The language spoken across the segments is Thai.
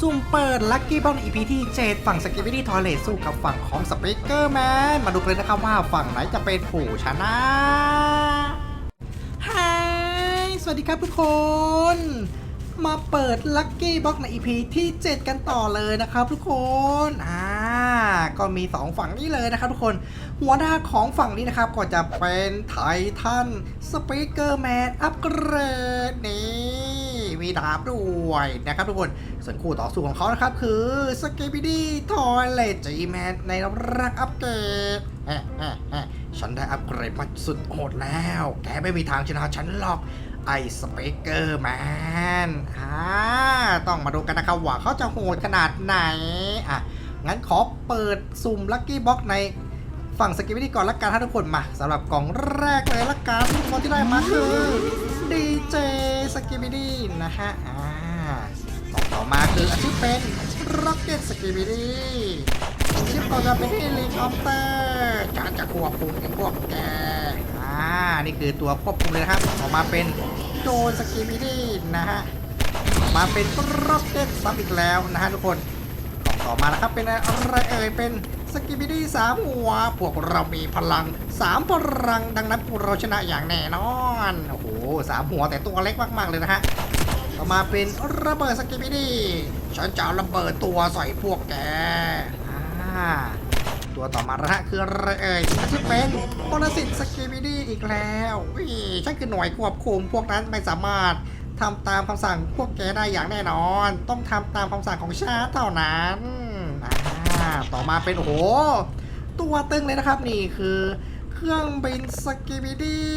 ซุ่มเปิดลัคกี้บอล EP ที่ 7 ฝั่งสกิป i ดี้ทอเลทสู้กับฝั่งของสเปกเกอร์แมน มาดูกันเลยนะครับว่าฝั่งไหนจะเป็นผู้ชนะฮายสวัสดีครับทุกคน มาเปิดลัคกี้บ็อกใน EP ที่ 7 กันต่อเลยนะครับทุกคนอ่าก็มี 2 ฝั่งนี้เลยนะครับทุกคน หัวหน้าของฝั่งนี้นะครับ ก็จะเป็นไททันสเปกเกอร์แมนอัปเกรดนี่ มีดาบด้วยนะครับทุกคนส่วนคู่ต่อสู้ของเขานะครับ คือสเกปิดี้ทอยเลจีแมนในรักอัปเกรดแอะแอะแอะฉันได้อัปเกรดมาสุดโหดแล้ว แกไม่มีทางชนะฉันหรอกไอสเปกเกอร์แมนอ่าต้องมาดูกันนะครับว่าเขาจะโหดขนาดไหน อะ งั้นขอเปิดสุ่มลัคกี้บ็อกในฝั่งสกิปปี้ก่อนละกันถ้าทุกคนมาสำหรับกล่องแรกเลยละกันคนที่ได้มาคือ ดีเจสกิปปี้นะฮะอ่าต่อมาคืออาชีพเป็นร็อกเก็ตสกิปปี้ชิปต่อจะเป็นเฮลิคอปเตอร์การจะควบคุมไอ้พวกแกอ่านี่คือตัวควบคุมเลยนะครับออกมาเป็นโจสกิปปี้นะฮะออมาเป็นร็อกเก็ตซ้ำอีกแล้วนะฮะทุกคนต่อมานะครับเป็นอะไรเอ่ยเป็นสกิบิดี้สามหัวพวกเรามีพลังสามพลังดังนั้นพวกเราชนะอย่างแน่นอนโอ้โห สามหัวแต่ตัวเล็กมาก ๆ เลยนะฮะต่อมาเป็นระเบิดสกิบิดี้ฉันจะระเบิดตัวใส่พวกแกตัวต่อมานะฮะคืออะไรเอ่ยที่เป็นปรสิตสกิบิดี้อีกแล้ววิฉันคือหน่วยควบคุมพวกนั้นไม่สามารถทำตามคำสั่งพวกแกได้อย่างแน่นอน ต้องทำตามคำสั่งของชาติเท่านั้นต่อมาเป็นโอ้โหตัวตึงเลยนะครับนี่คือ เครื่องบินสกิบิดี้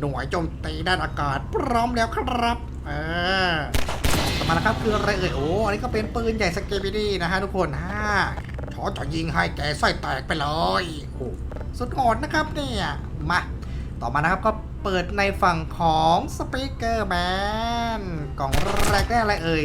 หน่วยโจมตีด้านอากาศพร้อมแล้วครับเออต่อมานะครับคืออะไรเอ่ยโอ้อันนี้ก็เป็นปืนใหญ่สกิบิดี้นะฮะทุกคนอ่าขอจะยิงให้แกไส้แตกไปเลยโอ้สุดโหดนะครับเนี่ยมาต่อมานะครับก็เปิดในฝั่งของสปีกเกอร์แมนกล่องแรกได้อะไรเอ่ย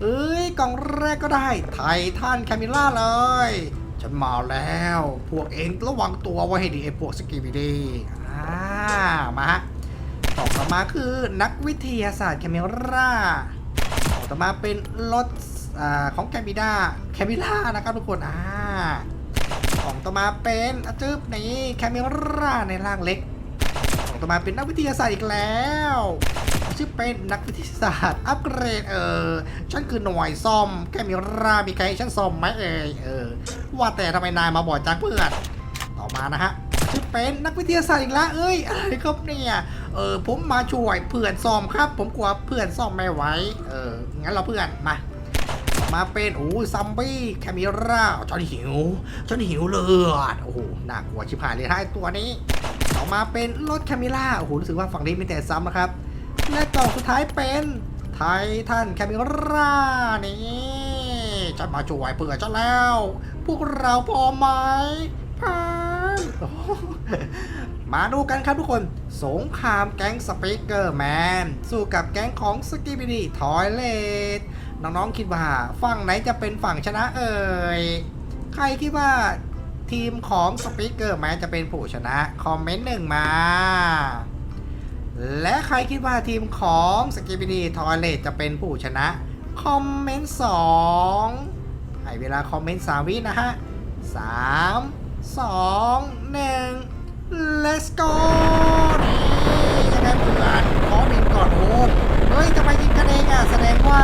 เอ้ยกล่องแรกก็ได้ไททันแคมิล่าเลย ฉันมาแล้ว พวกเองระวังตัวไว้ให้ดีไอ้พวกสกิบิดีอ่ามาฮะต่อมาคือนักวิทยาศาสตร์แคมิล่าต่อมาเป็นรถอ่าของแคมิด้าแคมิล่านะครับทุกคนอ่าของต่อมาเป็นอาจึบนี่แคมิล่าในร่างเล็กของต่อมาเป็นนักวิทยาศาสตร์อีกแล้ว ชื่อเป็นนักวิทยาศาสตร์ อัปเกรดเออ ฉันคือหน่วยซ่อม แกมีรามีใครให้ฉันซ่อมไหมเอยเออ ว่าแต่ทำไมนายมาบอกจากเพื่อน ต่อมานะฮะชื่อเป็นนักวิทยาศาสตร์อีกแล้วเอ้ยอะไรครับเนี่ยเออผมมาช่วยเพื่อนซ่อมครับ ผมกลัวเพื่อนซ่อมไม่ไหวเอองั้นเราเพื่อนมา มาเป็นโอ้ซัมบี้แคมิราฉันหิวฉันหิวเลือดโอ้โหน่ากลัวชิบหายเลยท้ายตัวนี้ต่อมาเป็นรถแคมิล่าโอ้โหรู้สึกว่าฝั่งนี้มีแต่ซ้ำนะครับ และก่องสุดท้ายเป็นไททันแคมิรานี่ฉันมาช่วยเผื่อฉันแล้ว พวกเราพอไหมพร้อมาดูกันครับทุกคน สงครามแก๊งสเปกเกอร์แมน สู้กับแก๊งของสกิบิดีทอยเลตน้องๆคิดว่าฝั่งไหนจะเป็นฝั่งชนะเอ่ย ใครคิดว่าทีมของสปีกเกอร์แมนจะเป็นผู้ชนะ คอมเมนต์หนึ่งมา และใครคิดว่าทีมของสกิบิดีทอเลตจะเป็นผู้ชนะ คอมเมนต์สองให้เวลาคอมเมนต์สามวินะฮะสามสองหนึ่ง let's go นี่ยังไงเพื่อนขอบินก่อนโอ้เฮ้ยทำไมยิงกันเองอะ แสดงว่า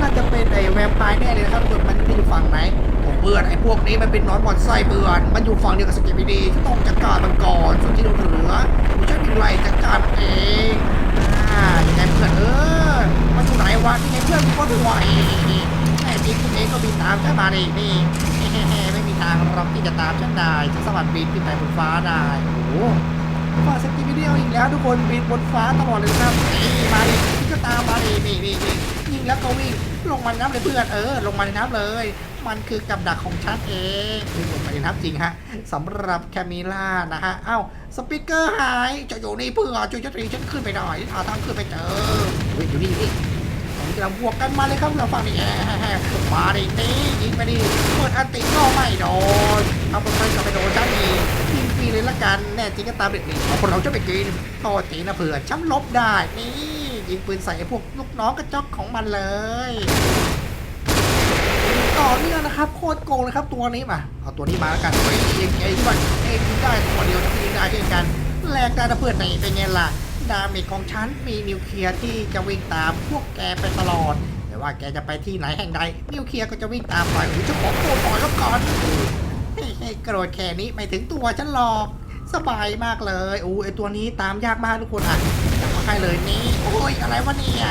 น่าจะเป็นไอ้แวมไพร์แน่เลยนะครับคุณมันอยู่ฝั่งไหนผมเบื่อไอ้พวกนี้มันเป็นนอนบอดไส้เบื่อนมันอยู่ฝั่งเดียวกับสกิบิดีต้องจัดการมันก่อนส่วนที่เหลือผมใช้บินไล่จัดการเองอ่ายังไงเพื่อนเออมันอยู่ไหนวะยังไงเพื่อนกูก็ถวยแน่จริงคุณเองก็บินตามฉันมาดินี่ไม่มีทางหรอกที่จะตามฉันได้ฉันสวรรค์บินขึ้นไปบนฟ้าได้โอ้โหฟ้าสกิบิดีเอาอีกแล้วทุกคนบินบนฟ้าตลอดเลยนะครับนี่มาดินี่ก็ตามมาดินี่นี่นี่ แล้วก็วิ่งลงมาในน้ำเลยเพื่อนเออ ลงมาในน้ำเลย มันคือกับดักของฉันเองคือลงมาในน้ำจริงฮะสำหรับแคมิล่านะฮะเอ้าสปีกเกอร์หายจะอยู่นี่เพื่อช่วยฉันตีฉันขึ้นไปหน่อยหาทางขึ้นไปเจอเฮ้ยอยู่นี่อยู่นี่ผมจะบวกกันมาเลยครับเราฟังนี่แฮ่มาดินี่ยิงไปดิเปิดอันติก็ไม่โดนเอาไปไปกับไปโดนจ้าอียิงฟรีเลยละกันแน่จริงก็ตามเด็กนี่เอาคนเราจะไปกินโทษทีนะเผื่อช้ำลบได้นี่ ยิงปืนใส่ไอ้พวกลูกน้องกระจอกของมันเลยต่อเนื่องนะครับโคตรโกงเลยครับตัวนี้มาเอาตัวนี้มาแล้วกันเฮ้ยเองเองที่ว่าเองได้ตัวเดียวที่ยิงได้เช่นกันแลกได้นะเพื่อนในเป็นไงล่ะดาเมจของฉันมีนิวเคลียร์ที่จะวิ่งตามพวกแกไปตลอดไม่ว่าแกจะไปที่ไหนแห่งใดนิวเคลียร์ก็จะวิ่งตามไปหรือจะขอโกรต่อยแล้วก่อนเฮ้ยเฮ้ยโกรธแค่นี้ไม่ถึงตัวฉันหรอกสบายมากเลยโอ้ไอตัวนี้ตามยากมากทุกคนอะ จับมาให้เลยนี่โอ้ยอะไรวะเนี่ย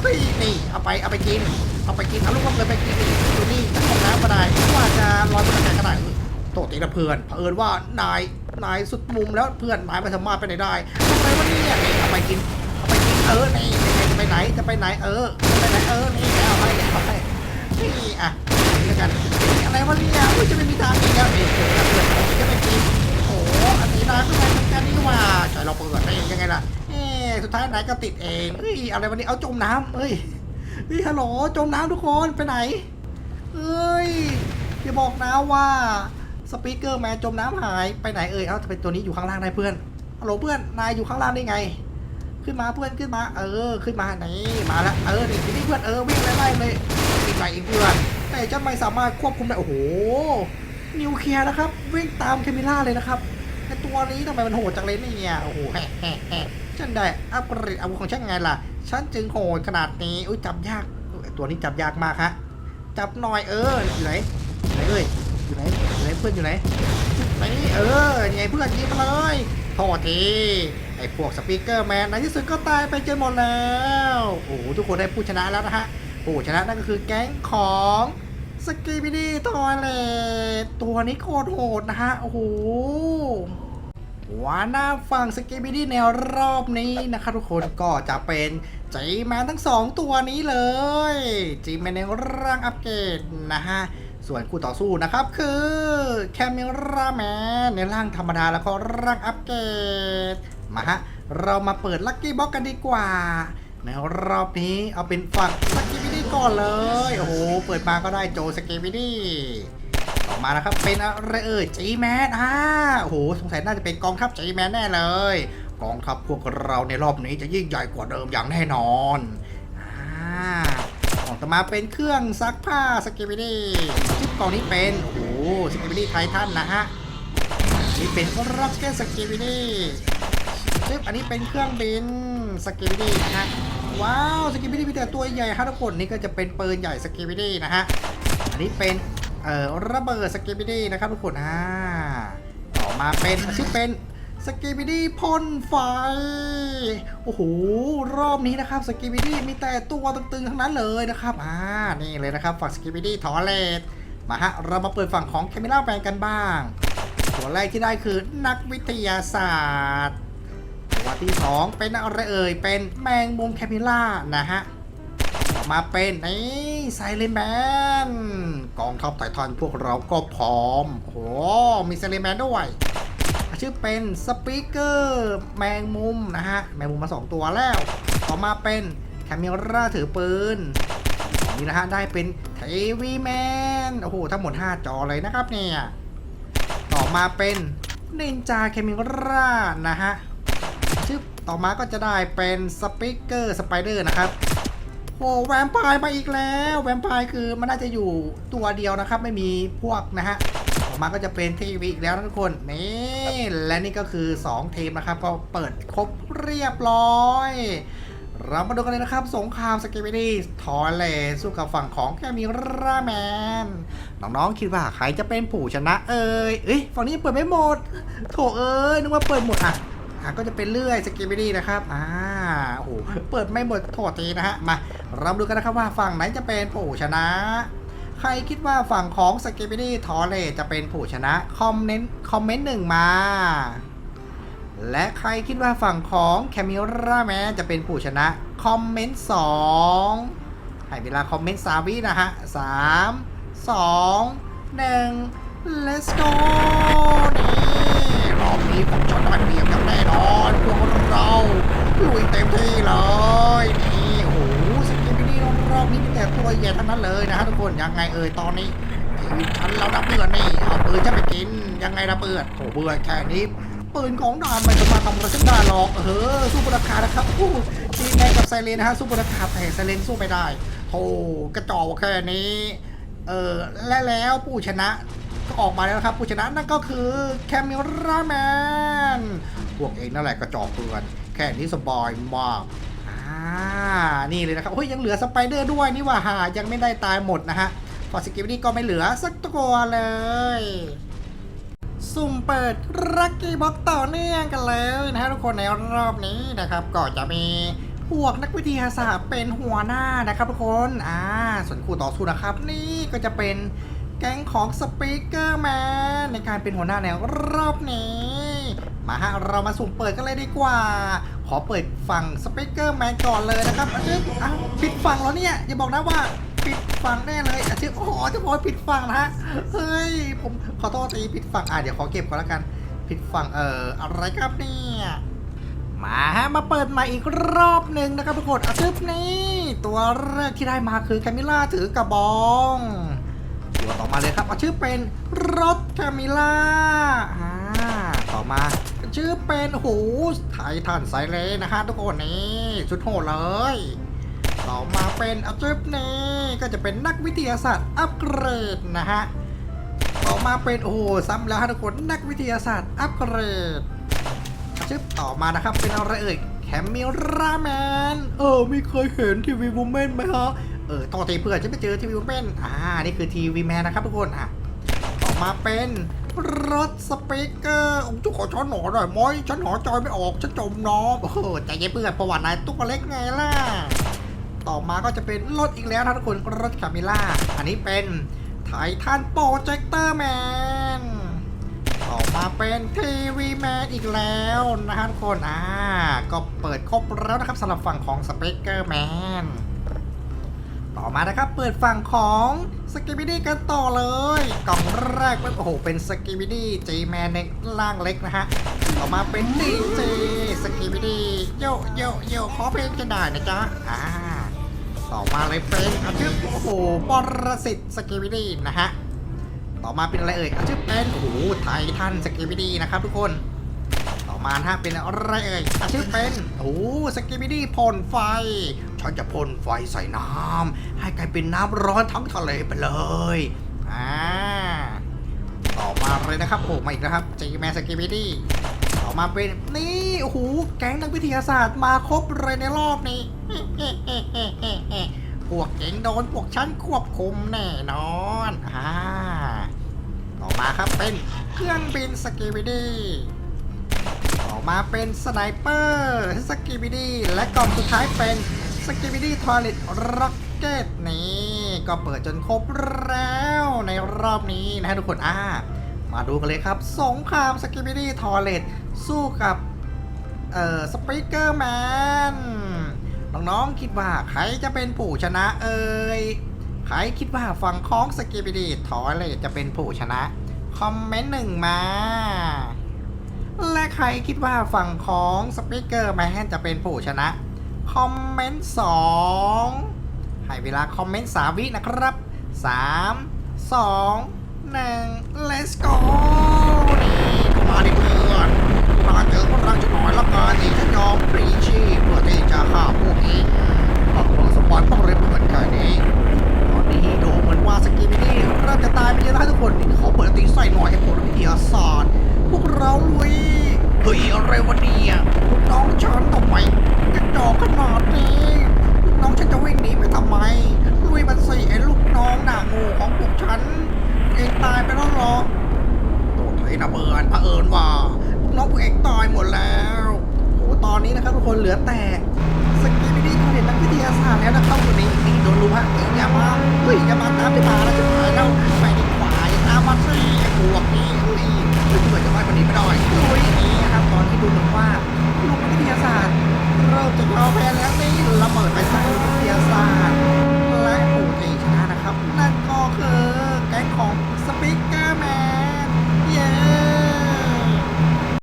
เฮ้ยนี่เอาไปเอาไปกิน เอาไปกินเอาลูกน้ำเลยไปกินนี่ดูนี่ห้องน้ำก็ได้ว่าจะลอยบนอากาศก็ได้เออโตตีนะเพื่อนเผอิญว่านายนายสุดมุมแล้วเพื่อนนายไม่สามารถไปไหนได้ทำไมวะเนี่ยนี่เอาไปกินเอาไปกินเออนี่จะไปไหนจะไปไหนเออจะไปไหนเออนี่เอาไปเอาไปนี่อะนี่แล้วกันอะไรวะเนี่ยเฮ้จะไม่มีทางอีกแล้วเพื่อนเพื่อนจะไปกินโอ้อันนี้นายก็ไปเหมือนกันนี่ว่าใจเราเปิดได้ยังไงล่ะ สุดท้ายนายก็ติดเองเฮ้ยอะไรวะเนี่ยเอาจมน้ำเฮ้ยนี่ฮัลโหลจมน้ำทุกคนไปไหนเอ้ยอย่าบอกนะว่าสปีกเกอร์แมนจมน้ำหายไปไหนเอ่ยเอ้าทำไมตัวนี้อยู่ข้างล่างได้เพื่อนฮัลโหลเพื่อนนายอยู่ข้างล่างได้ไง ขึ้นมาเพื่อนขึ้นมา เออ ขึ้นมาไหนมาแล้วเออนี่ทีนี้เพื่อนเออวิ่งไล่เลยวิ่งไปเองเพื่อนแต่ฉันไม่สามารถควบคุมได้โอ้โหนิวเคลียร์นะครับวิ่งตามเคมิล่าเลยนะครับ ตัวนี้ทำไมมันโหดจังเลยเนี่ย โอ้โหแฮะแฮะแฮะฉันได้อัปเกรดอาวุธของฉันไงล่ะ ฉันจึงโหดขนาดนี้ อุ้ยจับยากตัวนี้จับยากมากฮะ จับหน่อยเออ อยู่ไหนไหนเอ้ย อยู่ไหนอยู่ไหนเพื่อนอยู่ไหนไหนเออไงเพื่อนยิงมเลย โทษทีไอ้พวกสปีกเกอร์แมนในที่สุดก็ตายไปจนหมดแล้ว โอ้โหทุกคนได้ผู้ชนะแล้วนะฮะ ผู้ชนะนั่นก็คือแก๊งของสกีบิดี้ทอยเลตตัวนี้โคตรโหดนะฮะ โอ้โห ว่าหน้าฝั่งสกีบิดี้แนรอบนี้นะคะทุกคนก็จะเป็นจีแมนทั้งสองตัวนี้เลยจีแมนในร่างอัปเกรดนะฮะส่วนคู่ต่อสู้นะครับคือแคมเมราแมนในร่างธรรมดาแล้วก็ร่างอัปเกรดมาฮะเรามาเปิดลัคกี้บ็อกกันดีกว่าในรอบนี้เอาเป็นฝั่งสกีบิดี้ก่อนเลยโอ้โหเปิดมาก็ได้โจสกีบิดี้ มานะครับ เป็นอะไรเอ่ยจีแมนอ่าโอ้โหสงสัยน่าจะเป็นกองทัพจีแมนแน่เลย กองทัพพวกเราในรอบนี้จะยิ่งใหญ่กว่าเดิมอย่างแน่นอนอ่าของต่อมาเป็นเครื่องซักผ้าสกิบิดี้ชิปกล่องนี้เป็นโอ้โหสกิบิดี้ไททันนะฮะนี่เป็นร็อกเก็ตสกิบิดี้ชิปอันนี้เป็นเครื่องบินสกิบิดี้นะฮะว้าวสกิบิดี้มีแต่ตัวใหญ่ฮะทุกคนนี่ก็จะเป็นปืนใหญ่สกิบิดี้นะฮะอันนี้เป็น เอ่อระเบิดสกิบิดี้นะครับทุกคนอ่าต่อมาเป็นชื่อเป็นสกิบิดี้พ่นไฟ โอ้โห รอบนี้นะครับสกิบิดี้มีแต่ตัวตึงๆทั้งนั้นเลยนะครับ อ่า นี่เลยนะครับฝั่งสกิบิดี้ทอเลตมาฮะ เรามาเปิดฝั่งของแคมิล่าแบนกันบ้าง ตัวแรกที่ได้คือนักวิทยาศาสตร์ ตัวที่สองเป็นอะไรเอ่ย เป็นแมงมุมแคมิล่านะฮะ มาเป็นนี่ไซเลนแมนกองทัพไททันพวกเราก็พร้อมโอ้มีไซเลนแมนด้วยชื่อเป็นสปีกเกอร์แมงมุมนะฮะ แมงมุมมา 2 ตัวแล้ว ต่อมาเป็นแคมิราถือปืนนี่นะฮะ ได้เป็นเทวีแมนโอ้โห ทั้งหมด 5 จอเลยนะครับเนี่ย ต่อมาเป็นนินจาแคมิรานะฮะชื่อต่อมาก็จะได้เป็นสปีกเกอร์สไปเดอร์นะครับ โอ้แวมไพร์มาอีกแล้ว แวมไพร์คือมันน่าจะอยู่ตัวเดียวนะครับ ไม่มีพวกนะฮะออกมาก็จะเป็นทีวีอีกแล้วนะทุกคนนี่และนี่ก็คือ 2 ทีมนะครับ ก็เปิดครบเรียบร้อย เรามาดูกันเลยนะครับ สงครามสกิบิดี้ทอร์เลสู้กับฝั่งของแคมิราแมน น้องๆคิดว่าใครจะเป็นผู้ชนะเอ่ยเอ้ยฝั่งนี้เปิดไม่หมด โถเอ้ยนึกว่าเปิดหมดอะอะก็จะเป็นเลื่อยสกิบิดี้นะครับอ่า โอ้โหเปิดไม่หมดโทษทีนะฮะ มาเราดูกันนะครับว่าฝั่งไหนจะเป็นผู้ชนะ ใครคิดว่าฝั่งของสเกิบิดี้ทอเลจะเป็นผู้ชนะ คอมเมนต์คอมเมนต์หนึ่งมา และใครคิดว่าฝั่งของแคมิราแมนจะเป็นผู้ชนะ คอมเมนต์สองให้เวลาคอมเมนต์สามวินะฮะสามสองหนึ่ง let's go นี่รอบนี้ผมจะได้เปรียบอย่างแน่นอนพวกเราลุยเต็มที่เลยนี่โอ้โหสกิปนี้รอบนี้มีแต่ตัวใหญ่ทั้งนั้นเลยนะฮะทุกคนยังไงเอ่ยตอนนี้ชีวิตฉันเราดับเบื่อนี่เอาปืนฉันไปกิน ยังไงระเบิดโอ้เบื่อแค่นี้ปืนของดานไม่สามารถทำอะไรฉันได้หรอกเออสู้บราคานะครับอู้จีแมนกับไซเรนนะฮะสู้บราคาแต่ไซเรนสู้ไม่ได้โธ่กระจอกแค่นี้เออและแล้วผู้ชนะก็ออกมาแล้วครับผู้ชนะนั่นก็คือแคมิราแมนพวกเองนั่นแหละกระจอกเตือนแค่นี้สบายมากอ่านี่เลยนะครับเฮ้ยยังเหลือสไปเดอร์ด้วยนี่ว่าหายังไม่ได้ตายหมดนะฮะฟอสกิปนี่ก็ไม่เหลือสักตัวเลย สุ่มเปิดรักกี้บ็อกต่อเนื่องกันเลยนะฮะทุกคนในรอบนี้นะครับ ก็จะมีพวกนักวิทยาศาสตร์เป็นหัวหน้านะครับทุกคนอ่าส่วนคู่ต่อสู้นะครับ นี่ก็จะเป็นแก๊งของสปีกเกอร์แมนในการเป็นหัวหน้าในรอบนี้ มาฮะเรามาสุ่มเปิดกันเลยดีกว่า ขอเปิดฝั่งสปีกเกอร์แมนก่อนเลยนะครับอะอ้าวปิดฝั่งแล้วเนี่ยอย่าบอกนะว่า ปิดฝั่งแน่เลยอะชื่ออ๋อจะบอกปิดฝั่งนะฮะเฮ้ยผมขอโทษทีปิดฝั่งอะเดี๋ยวขอเก็บก่อนแล้วกันผิดฝั่งเอ่ออะไรครับเนี่ยมาฮะมาเปิดใหม่อีกรอบหนึ่งนะครับทุกคนอาชึบนี่ตัวแรกที่ได้มาคือแคมิล่าถือกระบองตัวต่อมาเลยครับเอาชื่อเป็นรถแคมิล่าอ่าต่อมาชื่อเป็นโอ้โหไททันไซเลนนะฮะทุกคนนี่ชุดโหดเลย ต่อมาเป็นอัพจิปนี่ก็จะเป็นนักวิทยาศาสตร์อัปเกรดนะฮะ ต่อมาเป็นโอ้โหซ้ำแล้วฮะทุกคนนักวิทยาศาสตร์อัปเกรดอัพจิปต่อมานะครับเป็นอะไรเอ่ยแคมมิราแมนเออไม่เคยเห็นทีวีวูแมนไหมฮะเออต่อทีเพื่อนจะไปเจอทีวีวูแมนอ่านี่คือทีวีแมนนะครับทุกคนอะต่อมาเป็นรถสเปกเกอร์องจุกขอช้อนหนอหน่อยมอยฉันหอจอยไม่ออกฉันจมน้ำโอ้โหใจเย็นเพื่อนประวัตินายตุ๊กเล็กไงล่ะ ต่อมาก็จะเป็นรถอีกแล้วนะทุกคนรถคามิล่า อันนี้เป็นไททันโปรเจคเตอร์แมนต่อมาเป็นทีวีแมนอีกแล้วนะฮะทุกคนอ่าก็เปิดครบแล้วนะครับสำหรับฝั่งของสเปกเกอร์แมนต่อมานะครับเปิดฝั่งของสกิบิดี้กันต่อเลยกล่องแรกเป็นโอ้โหเป็นสกิบิดี้จีแมนในล่างเล็กนะฮะต่อมาเป็นดีเจสกิบิดี้โยโยโยขอเพลงจะได้นะจ๊ะอ่า ต่อมาเลยเป็นอาชื่อโอ้โหปรสิตสกิบิดี้นะฮะ ต่อมาเป็นอะไรเอ่ยอาชื่อเป็นโอ้โหไททันสกิบิดี้นะครับทุกคน ต่อมาฮะเป็นอะไรเอ่ยอาชื่อเป็นโอ้สกิบิดี้พ่นไฟฉันจะพ่นไฟใส่น้ำให้กลายเป็นน้ำร้อนทั้งทะเลไปเลยอ่าต่อมาเลยนะครับโอ้มาอีกแล้วครับจีแมนสกิบิดี้ต่อมาเป็นนี่โอ้โหแก๊งนักวิทยาศาสตร์มาครบเลยในรอบนี้ พวกเก่งโดนพวกฉันควบคุมแน่นอนอ่าต่อมาครับเป็นเครื่องบินสกิบิดี้ต่อมาเป็นสไนเปอร์สกิบิดี้และกล่องสุดท้ายเป็นสกิบิดี้ทอร์เรตร็อกเก็ตนี่ก็เปิดจนครบแล้วในรอบนี้นะฮะทุกคนอ่ามาดูกันเลยครับ สงครามสกิบิดี้ทอร์เรตสู้กับ เอ่อ สปีกเกอร์แมน น้องๆคิดว่าใครจะเป็นผู้ชนะเอ่ยใครคิดว่าฝั่งของสกิบิดีทอร์เรจะเป็นผู้ชนะ คอมเมนต์หนึ่งมา และใครคิดว่าฝั่งของสปีกเกอร์แมนจะเป็นผู้ชนะ คอมเมนต์2ให้เวลาคอมเมนต์3วินะครับ3 2 1 let's go นี่มาดิเพื่อน มาเจอพลังจะหน่อยละกันนี่ฉันยอมปรีชีพเพื่อที่จะฆ่าพวกเอง นี้นะครับทุกคนเหลือแต่สกิลที่ทำเด็ดนักวิทยาศาสตร์แล้วนะครับวันนี้นี่โดนรู้ฮะอีกย่ามาเฮ้ยยามาตามไปมาแล้วจะมาแล้ไปดีกว่าย่าตามมาสิบวกนี่นี่หรือเกิดจะไม่คนนี้ไม่ได้ดูนี่นะครับตอนที่ดูเหมือนว่าลูกวิทยาศาสตร์เราจะเอาแพ้แล้วนี่ระเบิดไปใส่วิทยาศาสตร์